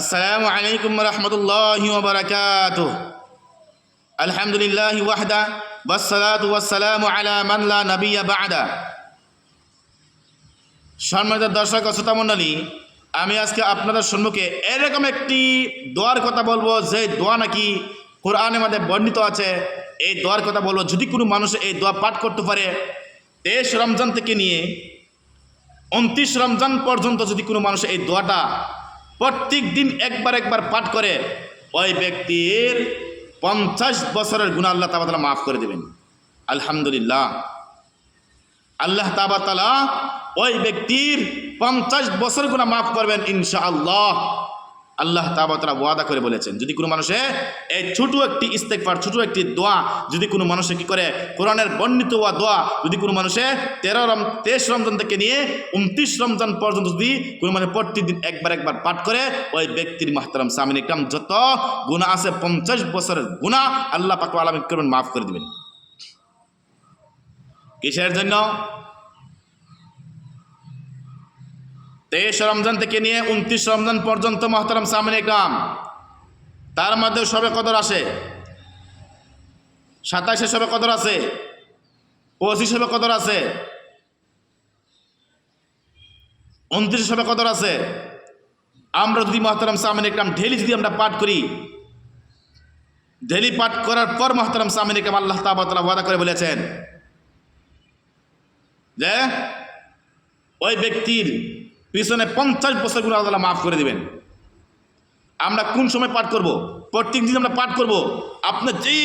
আসসালামু আলাইকুম রহমতুল্লাহি বারাকাত আলহামদুলিল্লাহ ওয়াহদা, ওয়াসসালাত ওয়াসসালামু আলা মান লা বা'দা। সম্মানিত দর্শক ও মন্ডলী আমি আজকে আপনাদের সম্মুখে এরকম একটি দোয়ার কথা বলব, যে দোয়া নাকি কোরআনের মধ্যে বর্ণিত আছে। এই দোয়ার কথা বলব, যদি কোনো মানুষ এই দোয়া পাঠ করতে পারে, তেইশ রমজান থেকে নিয়ে উনত্রিশ রমজান পর্যন্ত যদি কোনো মানুষ এই দোয়াটা প্রত্যেক দিন একবার একবার পাঠ করে ওই ব্যক্তির পঞ্চাশ বছরের গুণা আল্লাহ তাবাতালা মাফ করে দেবেন। আলহামদুলিল্লাহ। আল্লাহ তাবাতালা ওই ব্যক্তির পঞ্চাশ বছর গুণা মাফ করবেন ইনশা আল্লাহ তাবাতালা ওয়াদা করে বলেছেন, যদি কোনো মানুষে এই ছোট একটি ইস্তেকবার ছোট একটি দোয়া যদি কোনো মানুষে কি করে? কোরআনের বর্ণিত হওয়া দোয়া যদি কোনো মানুষে তেরো রম, তেইশ রমজান থেকে নিয়ে উনত্রিশ রমজান পর্যন্ত যদি কোনো মানে প্রতিদিন একবার একবার পাঠ করে, ওই ব্যক্তির মাহতারাম সামিন ইকরাম যত গুণা আছে, পঞ্চাশ বছরের গুণা আল্লাহ পাক আলম করবেন, মাফ করে দিবেন। কিসের জন্য? তেইশ রমজান থেকে নিয়ে উনত্রিশ রমজান পর্যন্ত মহতারাম সামনে ইকরাম তার মধ্যে সবে কদর আসে, সাতাশে সবে কদর আছে পঁচিশ সবে কদর আছে উনত্রিশ সবে কদর আছে আমরা যদি মহতারাম সামিন ইকরাম ঢেলি যদি আমরা পাঠ করি ঢেলি পাঠ করার পর মহতারাম সামনে ইকরাম আল্লাহ তাবাতলা ওয়াদা করে বলেছেন যে, ওই ব্যক্তির পিছনে পঞ্চাশ বছর গুণ আল্লাহ মাফ করে দিবেন। আমরা কোন সময় পাঠ করব? প্রত্যেক দিন আমরা পাঠ করব। আপনার যে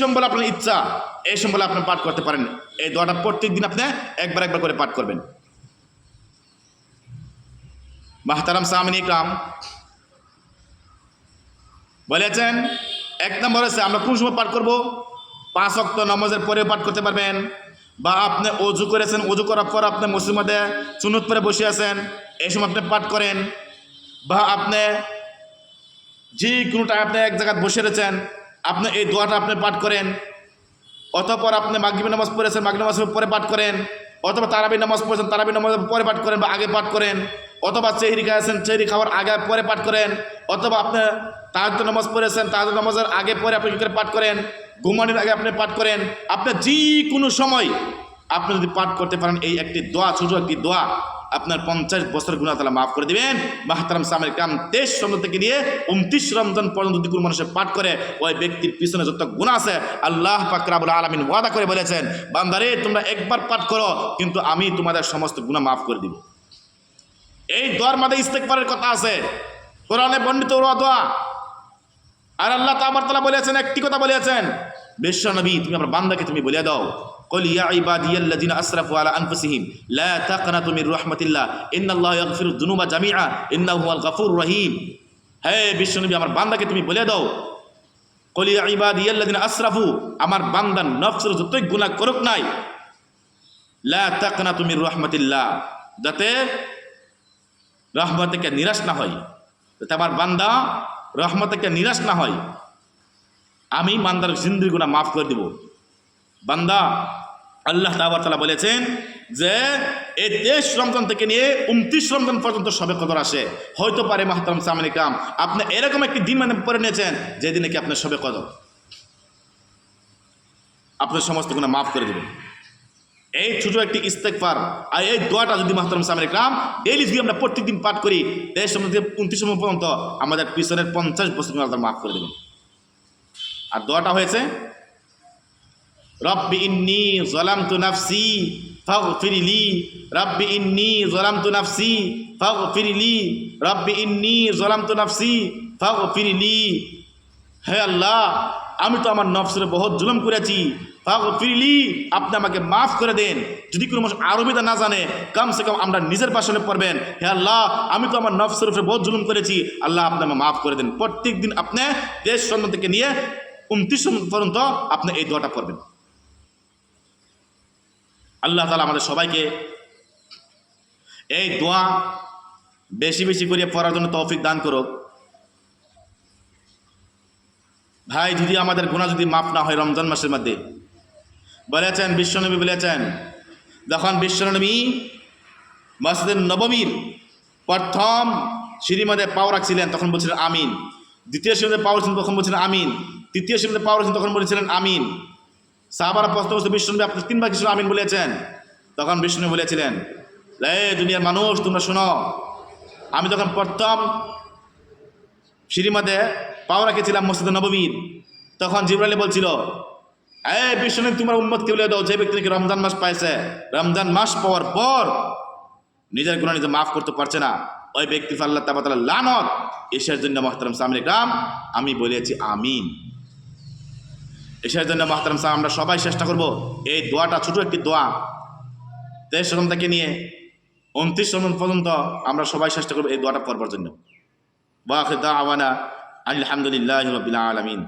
সম্বল আপনার ইচ্ছা, এই সম্বলে আপনি পাঠ করতে পারেন। এই দোয়াটা প্রত্যেক দিন আপনি একবার একবার করে পাঠ করবেন। মাহতারাম সামিন ইকরাম বলেছেন, এক নম্বর হচ্ছে আমরা কোন সময় পাঠ করব? পাঁচ অক্ট নমাজের পরে পাঠ করতে পারবেন। বা আপনি অজু করেছেন, অজু করার পর আপনি মসজিদ চুনুত পরে বসে আছেন। সময় আপনি পাঠ করেন বা আপনি যে কোনো টাইম আপনি এক জায়গায় বসে রয়েছেন, আপনি এই দোয়াটা আপনি পাঠ করেন, অতপর আপনি মাগরিবি নামাজ পড়েছেন মাগরিবি নামাজ পরে পাঠ করেন, অথবা তারাবি নামাজ পড়েছেন তারাবি নামাজ পরে পাঠ করেন বা আগে পাঠ করেন, অথবা চেহরি খাওয়াছেন চেহরি খাওয়ার আগে পরে পাঠ করেন, অথবা আপনি তাহাজ নামাজ পড়েছেন তাহাজ নামাজের আগে পরে আপনি করে পাঠ করেন, ঘুমানোর আগে আপনি পাঠ করেন, আপনি যে কোনো সময় আপনি যদি পাঠ করতে পারেন, এই একটি দোয়া, ছোট একটি দোয়া আপনার পঞ্চাশ বছর গুণা তালা মাফ করে দিবেন। মাহতারাম সামের কাম তেইশ রমজান থেকে নিয়ে উনত্রিশ রমজান পর্যন্ত যদি মানুষের পাঠ করে ওই ব্যক্তির পিছনে যত গুণা আছে আল্লাহ পাকরাবুল আলমিন ওয়াদা করে বলেছেন, বান্দারে তোমরা একবার পাঠ করো, কিন্তু আমি তোমাদের সমস্ত গুণা মাফ করে দিব। এই দোয়ার মাঝে ইস্তেকবারের কথা আছে। কোরআনে বর্ণিত ওরা দোয়া। আর আল্লাহ তাবার তালা বলেছেন, একটি কথা বলেছেন, বিশ্ব নবী, তুমি আমার বান্দাকে তুমি বলে দাও। قل يا عبادي الذين اسرفوا على انفسهم لا تقنطوا من رحمه الله ان الله يغفر الذنوب جميعا انه هو الغفور الرحيم হে বিশ্বনবী আমার বান্দাকে তুমি বলে দাও কলিয়া ইবাদি আল্লাদিন আসরাফু আমার বান্দান নফসের যতই গুনাহ করুক নাই লা তাকনা তুমি রহমতিল্লাহ যাতে রহমত থেকে নিরাশ না হয় যাতে আমার বান্দা রহমত থেকে নিরাশ না হয় আমি বান্দার জিন্দির গুণা মাফ করে দেব বান্দা, আল্লাহ তালা বলেছেন যে, এই তেইশ রমজান থেকে নিয়ে উনত্রিশ রমজান পর্যন্ত সবে কদর আসে। হয়তো পারে মাহতারাম সামিন কাম আপনি এরকম একটি দিন মানে পরে নিয়েছেন যেদিনে কি আপনার সবে কদর। আপনার সমস্ত গুণা মাফ করে দেবেন। এই ছোট একটি ইস্তেকফার আর এই দোয়াটা যদি মাহতারাম সামিন কাম ডেইলি যদি আমরা প্রত্যেকদিন পাঠ করি, তেইশ রমজান থেকে উনত্রিশ রমজান পর্যন্ত আমাদের পিছনের পঞ্চাশ বছর মাফ করে দেবেন। আর দোয়াটা হয়েছে রব্বি ইন্নি জলামতু নাফসি ফাগফিরলি রব্বি ইন্নি জলামতু নাফসি ফাগফিরলি রব্বি ইন্নি জলামতু নাফসি ফাগফিরলি হে আল্লাহ, আমি তো আমার নফসের বহুত জুলুম করেছি। ফাগফিরলি আপনি আমাকে মাফ করে দেন। যদি কোনো মানুষ আরবিটা না জানে, কমসে কম আমরা নিজের ভাষণে পড়বেন। হে আল্লাহ, আমি তো আমার নফসের উপরে বহুত জুলুম করেছি। আল্লাহ আপনি আমাকে মাফ করে দেন। প্রত্যেক দিন আপনি দেশ সন্ধান থেকে নিয়ে উনত্রিশ পর্যন্ত আপনি এই দোয়াটা করবেন আল্লাহ তালা আমাদের সবাইকে এই দোয়া বেশি বেশি করে পড়ার জন্য তৌফিক দান করুক। ভাই, যদি আমাদের গুণা যদি মাফ না হয় রমজান মাসের মধ্যে, বলেছেন, বিশ্বনবী বলেছেন, যখন বিশ্বনবী মসজিদের নবমীর প্রথম সিঁড়ির মধ্যে পাও রাখছিলেন, তখন বলছিলেন, আমিন। দ্বিতীয় সিঁড়িতে পাও রাখছিলেন, তখন বলছিলেন, আমিন। তৃতীয় সিঁড়িতে পাও রাখছেন তখন বলেছিলেন, আমিন। সাহাবারা প্রশ্ন করছে, বিষ্ণু আপনি তিনবার কিছু আমিন বলেছেন। তখন বিষ্ণু বলেছিলেন এ দুনিয়ার মানুষ, তোমরা শোনো, আমি তখন প্রথম মধ্যে পাও রেখেছিলাম মসজিদ নবমীর, তখন জিবরালি বলছিল, এ বিষ্ণু তোমার উম্মতকে বলে দাও, যে ব্যক্তি নাকি রমজান মাস পাইছে, রমজান মাস পাওয়ার পর নিজের গুণা নিজে মাফ করতে পারছে না। ওই ব্যক্তি আল্লাহ তাবাতালা লানত এসের জন্য মহতারাম সামনে গ্রাম আমি বলেছি আমিন। এসের জন্য মহাতারাম সাহেব, আমরা সবাই চেষ্টা করব এই দোয়াটা, ছোট একটি দোয়া। তেইশ রকম থেকে নিয়ে উনত্রিশ রকম পর্যন্ত আমরা সবাই চেষ্টা করব এই দোয়াটা করবার জন্য। ওয়াখিদা আওয়ানা আলহামদুলিল্লাহ আলমিন।